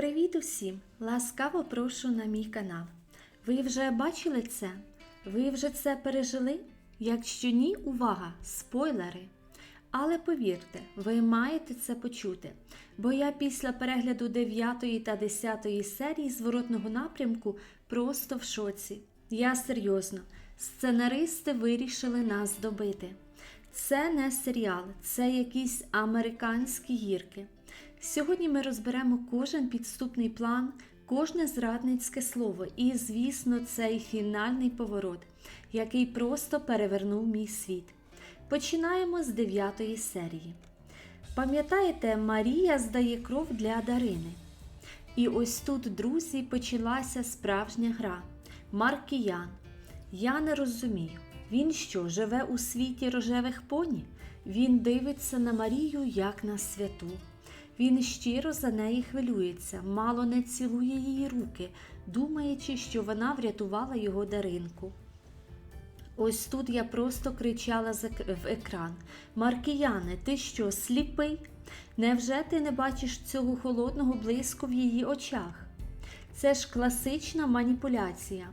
Привіт усім! Ласкаво прошу на мій канал. Ви вже бачили це? Ви вже це пережили? Якщо ні, увага! Спойлери! Але повірте, ви маєте це почути, бо я після перегляду 9 та 10 серії зворотного напрямку просто в шоці. Я серйозно, сценаристи вирішили нас добити. Це не серіал, це якісь американські гірки. Сьогодні ми розберемо кожен підступний план, кожне зрадницьке слово і, звісно, цей фінальний поворот, який просто перевернув мій світ. Починаємо з дев'ятої серії. Пам'ятаєте, Марія здає кров для Дарини. І ось тут, друзі, почалася справжня гра. Маркіян. Я не розумію. Він що, живе у світі рожевих поні? Він дивиться на Марію як на святу. Він щиро за неї хвилюється, мало не цілує її руки, думаючи, що вона врятувала його даринку. Ось тут я просто кричала в екран. Маркіяне, ти що, сліпий? Невже ти не бачиш цього холодного блиску в її очах? Це ж класична маніпуляція.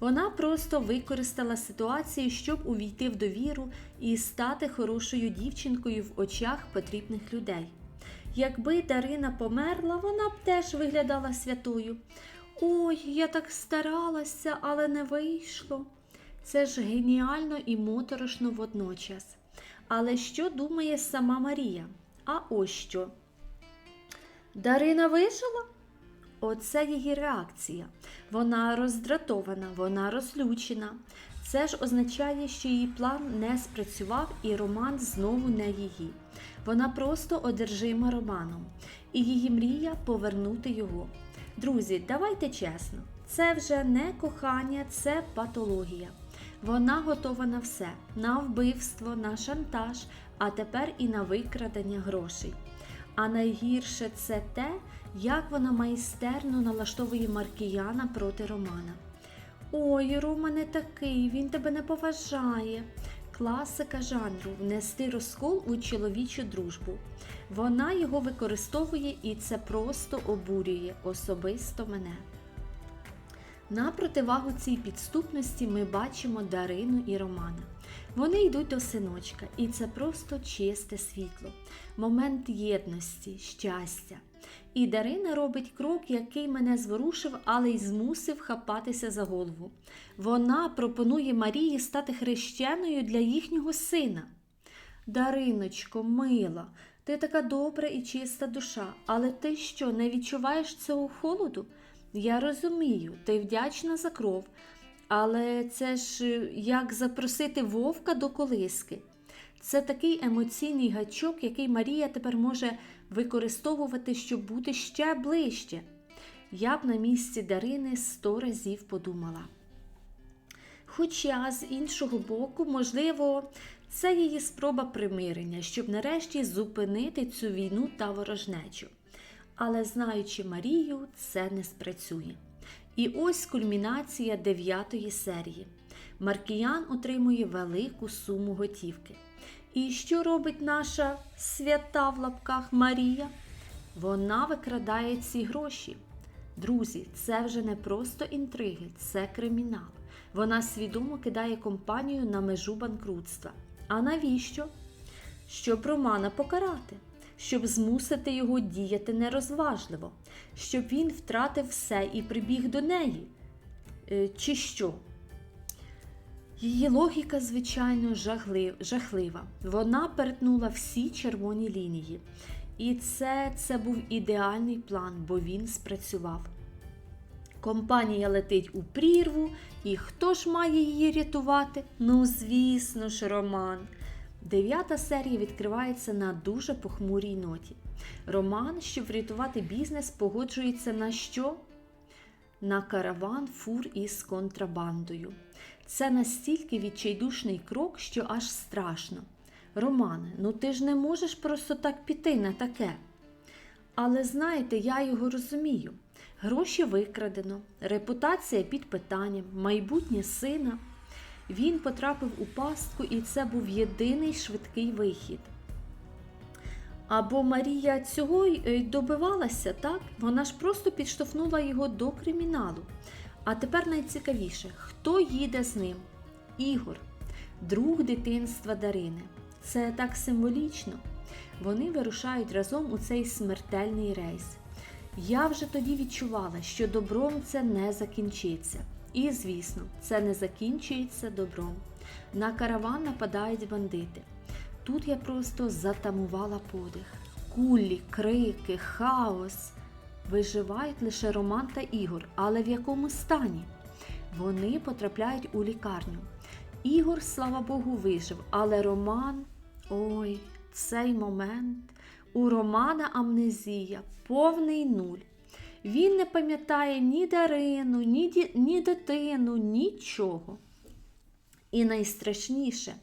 Вона просто використала ситуацію, щоб увійти в довіру і стати хорошою дівчинкою в очах потрібних людей. Якби Дарина померла, вона б теж виглядала святою. Ой, я так старалася, але не вийшло. Це ж геніально і моторошно водночас. Але що думає сама Марія? А ось що. Дарина вижила? Оце її реакція. Вона роздратована, вона розлючена. Це ж означає, що її план не спрацював і роман знову не її. Вона просто одержима романом, і її мрія повернути його. Друзі, давайте чесно, це вже не кохання, це патологія. Вона готова на все: на вбивство, на шантаж, а тепер і на викрадення грошей. А найгірше це те, як вона майстерно налаштовує Маркіяна проти Романа. Ой, Рома не такий, він тебе не поважає. Класика жанру внести розкол у чоловічу дружбу. Вона його використовує і це просто обурює особисто мене. На противагу цій підступності ми бачимо Дарину і Романа. Вони йдуть до синочка, і це просто чисте світло, момент єдності, щастя. І Дарина робить крок, який мене зворушив, але й змусив хапатися за голову. Вона пропонує Марії стати хрещеною для їхнього сина. Дариночко, мила, ти така добра і чиста душа, але ти що, не відчуваєш цього холоду? Я розумію, ти вдячна за кров, але це ж е, як запросити вовка до колиски. Це такий емоційний гачок, який Марія тепер може використовувати, щоб бути ще ближче. Я б на місці Дарини сто разів подумала. Хоча, з іншого боку, можливо, це її спроба примирення, щоб нарешті зупинити цю війну та ворожнечу. Але знаючи Марію, це не спрацює. І ось кульмінація дев'ятої серії. Маркіян отримує велику суму готівки. І що робить наша свята в лапках Марія? Вона викрадає ці гроші. Друзі, це вже не просто інтриги, це кримінал. Вона свідомо кидає компанію на межу банкрутства. А навіщо? Щоб Романа покарати, щоб змусити його діяти нерозважливо, щоб він втратив все і прибіг до неї. Е, Чи що? Її логіка, звичайно, жахлив- жахлива. Вона перетнула всі червоні лінії. І це, це був ідеальний план, бо він спрацював. Компанія летить у прірву, і хто ж має її рятувати? Ну, звісно ж, Роман. Дев'ята серія відкривається на дуже похмурій ноті. Роман, щоб врятувати бізнес, погоджується на що? На караван фур із контрабандою. Це настільки відчайдушний крок, що аж страшно. Романе, ну ти ж не можеш просто так піти на таке. Але знаєте, я його розумію. Гроші викрадено, репутація під питанням, майбутнє сина. Він потрапив у пастку, і це був єдиний швидкий вихід. Або Марія цього й е, добивалася, так? Вона ж просто підштовхнула його до криміналу. А тепер найцікавіше, хто їде з ним? Ігор, друг дитинства Дарини. Це так символічно. Вони вирушають разом у цей смертельний рейс. Я вже тоді відчувала, що добром це не закінчиться. І, звісно, це не закінчується добром. На караван нападають бандити. Тут я просто затамувала подих. Кулі, крики, хаос. Виживають лише Роман та Ігор, але в якому стані? Вони потрапляють у лікарню. Ігор, слава Богу, вижив, але Роман. Ой, цей момент. У Романа амнезія, повний нуль. Він не пам'ятає ні Дарину, ні, ді... ні дитину, нічого. І найстрашніше,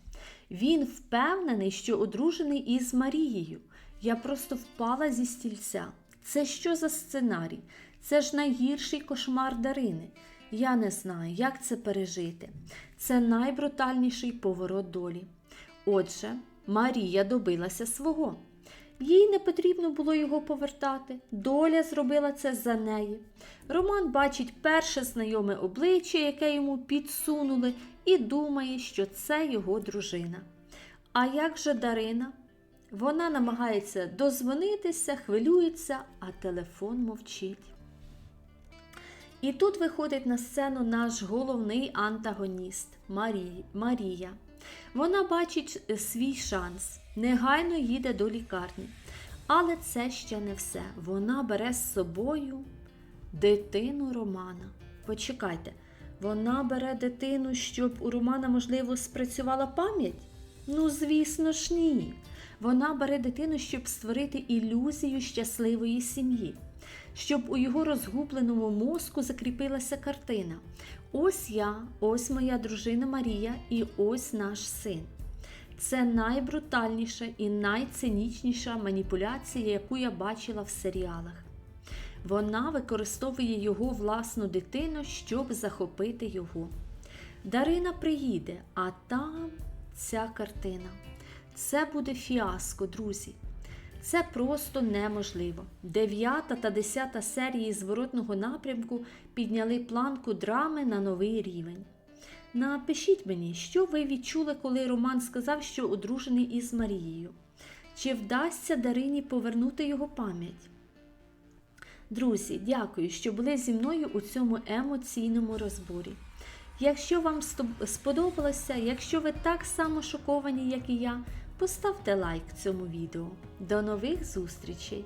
він впевнений, що одружений із Марією. Я просто впала зі стільця. Це що за сценарій? Це ж найгірший кошмар Дарини. Я не знаю, як це пережити. Це найбрутальніший поворот долі. Отже, Марія добилася свого. Їй не потрібно було його повертати. Доля зробила це за неї. Роман бачить перше знайоме обличчя, яке йому підсунули, і думає, що це його дружина. А як же Дарина? Вона намагається дозвонитися, хвилюється, а телефон мовчить. І тут виходить на сцену наш головний антагоніст Марі... Марія. Вона бачить е, свій шанс, негайно їде до лікарні. Але це ще не все. Вона бере з собою дитину Романа. Почекайте, вона бере дитину, щоб у Романа, можливо, спрацювала пам'ять? Ну, звісно ж, ні. Вона бере дитину, щоб створити ілюзію щасливої сім'ї, щоб у його розгубленому мозку закріпилася картина. Ось я, ось моя дружина Марія і ось наш син. Це найбрутальніша і найцинічніша маніпуляція, яку я бачила в серіалах. Вона використовує його власну дитину, щоб захопити його. Дарина приїде, а там ця картина. Це буде фіаско, друзі. Це просто неможливо. Дев'ята та десята серії зворотного напрямку підняли планку драми на новий рівень. Напишіть мені, що ви відчули, коли Роман сказав, що одружений із Марією. Чи вдасться Дарині повернути його пам'ять? Друзі, дякую, що були зі мною у цьому емоційному розборі. Якщо вам сподобалося, якщо ви так само шоковані, як і я, поставте лайк цьому відео. До нових зустрічей!